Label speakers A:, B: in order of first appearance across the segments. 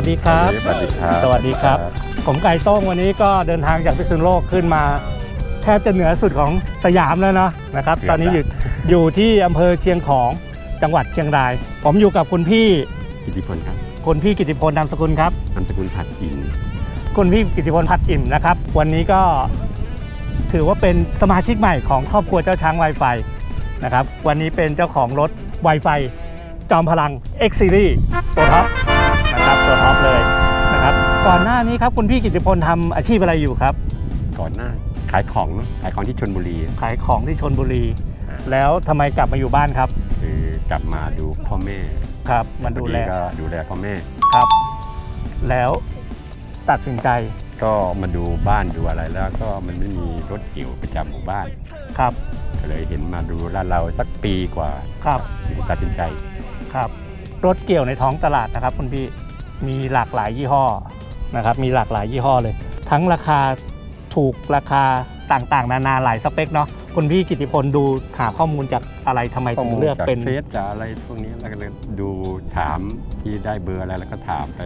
A: สวัสดีครับ
B: สวัสดีครับ
A: สวัสดีครับ ผมไก่โต้งวันนี้ก็เดินทางจากพิษณุโลกขึ้นมาแทบจะเหนือสุดของสยามแล้วเนาะนะครับ ตอนนี้อยู่อยู่ที่อำเภอเชียงของจังหวัดเชียงราย ผมอยู่กับคุณพี่
B: อิทธิพลครับ
A: คุณพี่กิติพลนามสกุลครับ
B: นามสกุลผัดอิน
A: คุณพี่กิติพลพัดอิ่มนะครับ วันนี้ก็ถือว่าเป็นสมาชิกใหม่ของครอบครัวเจ้าช้าง Wi-Fi นะครับ วันนี้เป็นเจ้าของรถ Wi-Fi จอมพลัง X Series ตัวท็อปนะครับ ตัวท็อปเลยนะครับ ก่อนหน้านี้ครับคุณพี่กิติพลทำอาชีพอะไรอยู่ครับ
B: ก่อนหน้าขายของเนอะขายของที่ชนบุรี
A: ขายของที่ชนบุรี
B: อ่า
A: แล้วทำไมกลับมาอยู่บ้านครับ
B: คือกลับมาดูพ่อแม่
A: ครับมาดูแล
B: พอก็ดูแลพ่อแม่
A: ครับ แล้วตัดสินใจ
B: ก็มาดูบ้านดูอะไรแล้วก็มันไม่มีรถเกี่ยวประจำหมู่บ้าน
A: ครับ
B: ก็เลยเห็นมาดูลาดเราสักปีกว่า
A: ครับ
B: ถึงตัดสินใจ
A: ครับ รถเกี่ยวในท้องตลาดนะครับคุณพี่ มีหลากหลายยี่ห้อนะครับมีหลากหลายยี่ห้อเลย ทั้งราคาถูกราคาต่างๆ นานาหลายสเปคเนาะคุณพี่กิติพลดูหาข้อมูลจากอะไรทำไม
B: ข้อ
A: ถึง
B: มูล
A: เลือก
B: จาก
A: เป็น
B: เฟซจากอะไรพวกนี้แล้วก็เลยดูถามที่ได้เบอร์อะไรแล้วก็ถามไป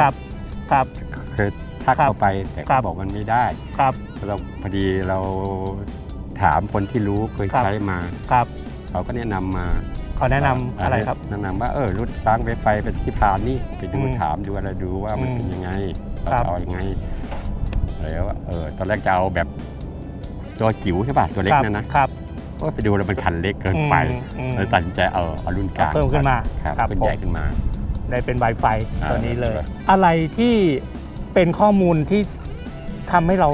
A: ครับครับ
B: เคยทัก
A: ครับ
B: เข้าไปแต่
A: ครั
B: เขา
A: บ
B: บอกมันไม่ได้
A: ครับ
B: เราพอดีเราถามคนที่รู้เคย
A: ครับ
B: ใช้มา
A: ครับ
B: เขาก็แนะนำมา
A: ขอแนะนำอะไรครับ
B: แนะนำว่าเออรถช้างไฟไฟเป็นที่พานนี่ไปดู
A: อืม
B: ถามดูอะไรดูว่ามัน
A: อืม
B: เป็นยังไงเรา
A: ครับ
B: เอายังไงแล้วเออตอนแรกจะเอาแบบตัวจิ๋วใช่ป่ะตัวเล็ก
A: ครับ
B: นั่นนะครับโอ้ยไปดูแล้วมันคันเล็กเกินไป
A: อืมอืม
B: เลยตัดสินใจเอาเอารุ่นกลาง
A: เพิ่มขึ้นมา
B: ครับ
A: ครับ
B: ขึ้น
A: ผม
B: ใหญ่ขึ้นมา
A: ได้เป็น Wi-Fi
B: อ่า
A: ตัวนี้เลย
B: ครับ
A: อะไรที่เป็นข้อมูลที่ทำให้เรา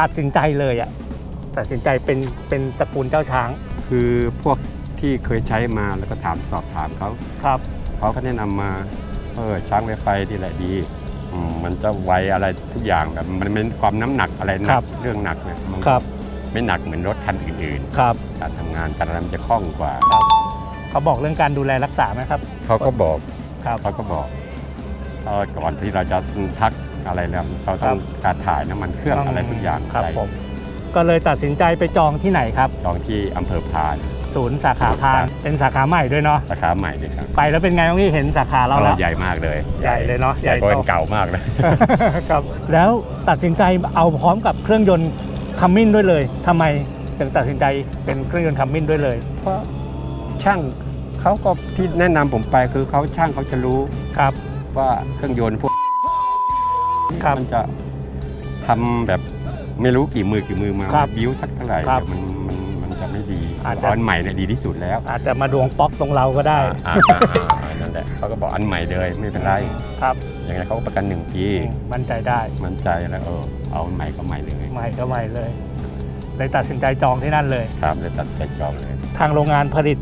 A: ตัดสินใจเลยอะตัดสินใจเป็นเป็นตระกูลเจ้าช้าง
B: คือพวก ที่เคยใช้มาแล้วก็ถามสอบถามเขา
A: ครับ
B: เขาก็แนะนำมาเออช้างไฟไฟที่แหละดีอืมมันจะไวอะไรทุกอย่างแบบมันเป็นความน้ำหนักอะไรห
A: ค
B: นั
A: รั
B: ก
A: บ
B: เรื่องหนักเนี่ยมัน
A: ครับ
B: ไม่หนักเหมือนรถคันอื่น
A: ครับ
B: ๆการทำงานการอะไรมันจะคล่องกว่า
A: เขาบอกเรื่องการดูแลรักษาไหมครับ
B: เขาก็บอก
A: ครับ
B: เขาก็บอกเออก่อนที่เราจะทักอะไรแล้วเราต้องการถ่ายน้ำมันเครื่องอะไรทุกอย่าง
A: ครับ
B: ใส่
A: ผมก็เลยตัดสินใจไปจองที่ไหนครับ
B: จองที่อำเภอพาน
A: ศูนย์สาขาพาน
B: ครับ
A: เป็นสาขาใหม่ด้วยเนาะ
B: สาขาใหม่เลยครับ
A: ไปแล้วเป็นไงบ้างพี่เห็นสาขาเราแล้ว
B: ใหญ่มากเลย
A: ใหญ่เลยเนอะ
B: ใหญ่
A: ใหญ่
B: กว่า
A: โต
B: เก่ามากเลย
A: ครับแล้วตัดสินใจเอาพร้อมกับเครื่องยนต์คัมมินด้วยเลยทำไมถึงตัดสินใจเป็นเครื่องยนต์คัมมินด้วยเลย
B: เพราะช่างเขาก็ที่แนะนำผมไปคือเขาช่างเขาจะรู้
A: ครับ
B: ว่าเครื่องยนต์พวก
A: ครับ
B: มันจะทำแบบไม่รู้กี่มือกี่มือมา
A: ครับ
B: บิ้วสักเท่าไหร่
A: ครับ
B: เดี๋ยวมันมันมัน จะไม่ดี
A: อาจจะ
B: อันใหม่เนี่ยดีที่สุดแล้ว
A: อาจจะมาดวงป๊อกตรงเราก็ได้
B: อ่าอ่าอ่าอ่านั่นแหละเขาก็บอกอันใหม่เลยไม่เป็นไร
A: ครับ
B: ยังไงเขาก็ประกันหนึ่งปี
A: มั่นใจได้
B: มั่นใจแล้วเออเอาอันใหม่ก็ใหม่เลย
A: ใหม่ก็ใหม่เลยเลยตัดสินใจจองที่นั่นเลย
B: ครับเลยตัดใจจองเลย
A: ทางโรงงานผลิต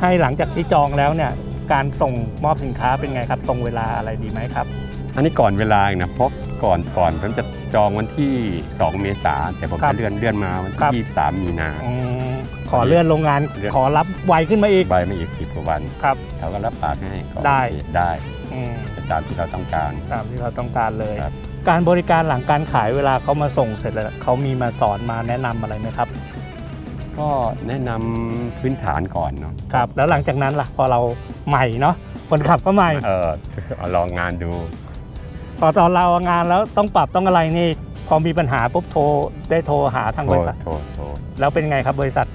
A: ให้หลังจากที่จองแล้วเนี่ยการส่งมอบสินค้าเป็นไงครับ ตรงเวลาอะไรดีไหมครับ
B: อันนี้ก่อนเวลาอีกนะเพราะ ก่อนก่อนผมจะจองวันที่ 2 เมษาแต่ผม
A: ครั
B: จะ
A: บ
B: เลื่อนเลื่อนมาวัน
A: ครับ
B: ที่23 มีนา
A: อืมขอเลื่อนโรงงาน
B: เลื่อน
A: ขอรับไวขึ้นมาอีก
B: ใบมาอีก 10กว่าวัน
A: ครับ
B: เขาก็รับปากให้ก็
A: ได้
B: โอเคได้
A: อืม
B: ตามที่เราต้องการ
A: ตามที่เราต้องการเลย
B: ครับ
A: การบริการหลังการขายเวลาเขามาส่งเสร็จแล้วเขามีมาสอนมาแนะนำอะไรไหมครับ
B: ก็แนะนำพื้นฐานก่อนเนาะ
A: ครับ แล้วหลังจากนั้นล่ะพอเราใหม่เนาะคนขับก็ใหม่
B: เออเอาลองงานดู
A: พอตอนเราเอางานแล้วต้องปรับต้องอะไรนี่พอมีปัญหาปุ๊บโทรได้โทรหาทาง
B: โท
A: บ
B: ร
A: ริษัท
B: โทรโทร
A: แล้วเป็นไงครับบริษัท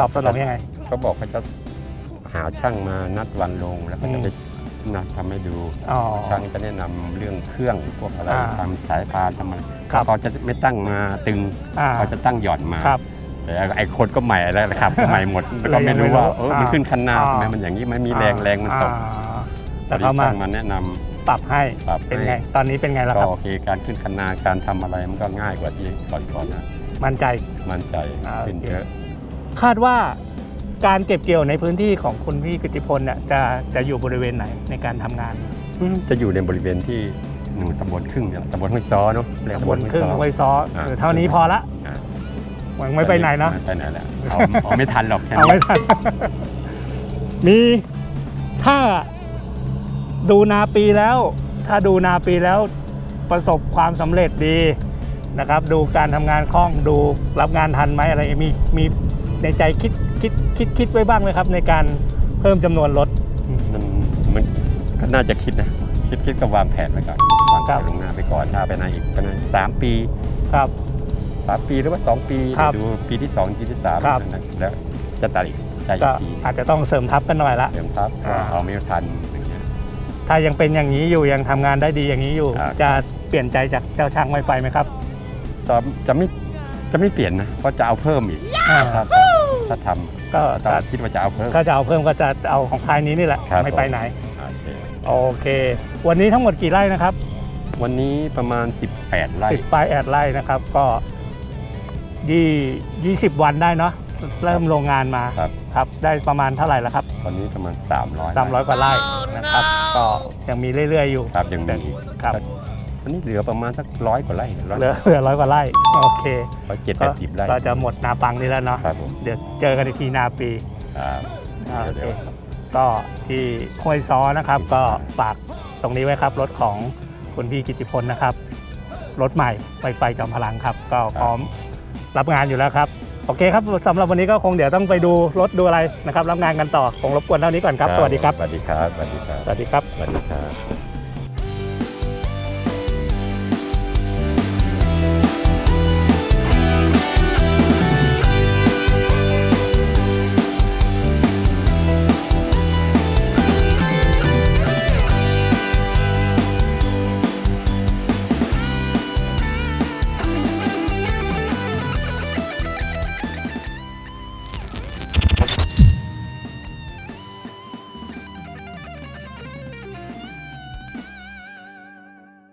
A: ตอบสนองยังไง
B: เขาบอกเขาจะหาช่างมานัดวันลงแล้วก็
A: อื
B: จะ
A: ม
B: ไปนัดทำให้ดู
A: อ๋อ
B: ช่างจะแนะนำเรื่องเครื่องพวกอะไร
A: อ่า
B: ทำสายพานทำอะไร
A: ครับ
B: เขาจะไม่ตั้งมาตึง
A: อ่า
B: เขาจะตั้งหย่อนมา
A: ครับ
B: แต่ไอ้คนก็ใหม่แล้วนะครับใหม่หมดแล้วก็
A: เลยยั
B: ไม่
A: งไม่
B: รู้ว่า
A: รู้
B: เออมัน
A: อ่า
B: ขึ้นคันนา
A: อ่า
B: ทำไมมันอย่างนี้ไม่มีแรงแรงมันตก
A: อ่า
B: พ
A: แล้
B: อ
A: ว
B: ดี
A: เขามา
B: ช่างมาแนะนำ
A: ปรับให้
B: ปรับ
A: เป็นไง
B: ให้
A: ตอนนี้เป็นไงล่ะ
B: ก็
A: ครับ
B: โอเคการขึ้นคันนาการทำอะไรมันก็ง่ายกว่าที่ก่อนก่อนๆนะ
A: มั่นใจ
B: มั่นใจ
A: อ่า
B: ขึ้น
A: โอเค
B: เยอะ
A: คาดว่าการเก็บเกี่ยวในพื้นที่ของคุณพี่กิติพลเนี่ยจะจะอยู่บริเวณไหนในการทำงาน
B: จะอยู่ในบริเวณที่หนูตำบลครึ่งเนี่ยตำบลห้วยซ้อเนาะเรียก
A: ตำบลครึ่ง
B: ซ้อ
A: ไวยซอ
B: อ่า
A: เออเท่านี้พอละ
B: อ่า
A: ยังไม่ไปไหนนะ
B: ม่ไปไหนแล้วเอาเอาไม่ทันหรอกแค่
A: เอา
B: นี้
A: ไว้ทัน มีถ้า ดูนาปีแล้ว ถ้าดูนาปีแล้วประสบความสำเร็จดีนะครับ ดูการทำงานคล่องดูรับงานทันไหมอะไรมีมีในใจคิดคิดคิดคิดไว้บ้างไหมครับ ในการเพิ่มจำนวนรถ
B: มันมันก็น่าจะคิดนะ คิดคิดก็วางแผนไว้ก่อนวางแผ
A: ครั
B: น
A: บ
B: ลวงหน้าไปก่อนถ้าไปนานอีกก็นานสามปี
A: ครับ
B: สามปีหรือว่าสองปี
A: ครับ
B: ดูปีที่สองปีที่สาม
A: ครับ
B: นั่นแล้วจะตัดอีกใจอี
A: ก็
B: กที
A: อาจจะต้องเสริมทัพกันหน่อยละ
B: เตรียมทับ
A: อ่า
B: เอาไม่ทันอย่างเงี้ย
A: ถ้ายังเป็นอย่างนี้อยู่ยังทำงานได้ดีอย่างนี้อยู่
B: ครับ
A: จะเปลี่ยนใจจากเจ้าช้างไวไฟไหมครับ
B: จะจะไม่จะไม่เปลี่ยนนะเพราะจะเอาเพิ่มอีก
A: อ่า
B: ถ้าถ้าท
A: ก็ำ
B: ถ้าคิดว่าจะเอาเพิ่ม
A: ก็จะเอาเพิ่มก็จะเอาของค่ายนี้นี่แหละ
B: ครับ
A: ไม่ไปไหน
B: โอเค
A: โอเค วันนี้ทั้งหมดกี่ไร่นะครับ
B: วันนี้ประมาณ 18 ไร่
A: สิบปลายแอดไร่นะครับก็ยี่ยี่สิบวันได้เนาะ เริ่มโรงงานมา
B: ครับ
A: ครับได้ประมาณเท่าไหร่แล้วครับ
B: ตอนนี้ประมาณ 300
A: 300 กว่าไร่นะครับ ก็ยังมีเรื่อยๆอยู่
B: ครับยังมีอีก
A: ครับ
B: วันนี้เหลือประมาณสักร้อยกว่าไร่ร้อย
A: เหลือเหลือร้อยกว่าไร่โอเค
B: ร้อยเจ็ดแปดสิบไร่
A: ก็จะหมดนาปังนี่แล้วเนาะ
B: ครับผม
A: เดี๋ยวเจอกันอีกทีนาปี
B: ครับ
A: อ่าโอ
B: เดี๋
A: เค
B: ยว
A: ก็ที่ห้วยซ้อนะครับ ก็ฝากตรงนี้ไว้ครับรถของคุณพี่กิติพลนะครับรถใหม่ไฟไฟจอมพลังครับ ก็พร้อมรับงานอยู่แล้วครับ โอเคครับสำหรับวันนี้ก็คงเดี๋ยวต้องไปดูรถดูอะไรนะครับรับงานกันต่อคงรบกวนเท่านี้ก่อนครับสวัสดีครับ
B: สวัสดีครับสวัสดีครับ
A: สวัสดีครับ
B: สวัสดีครับ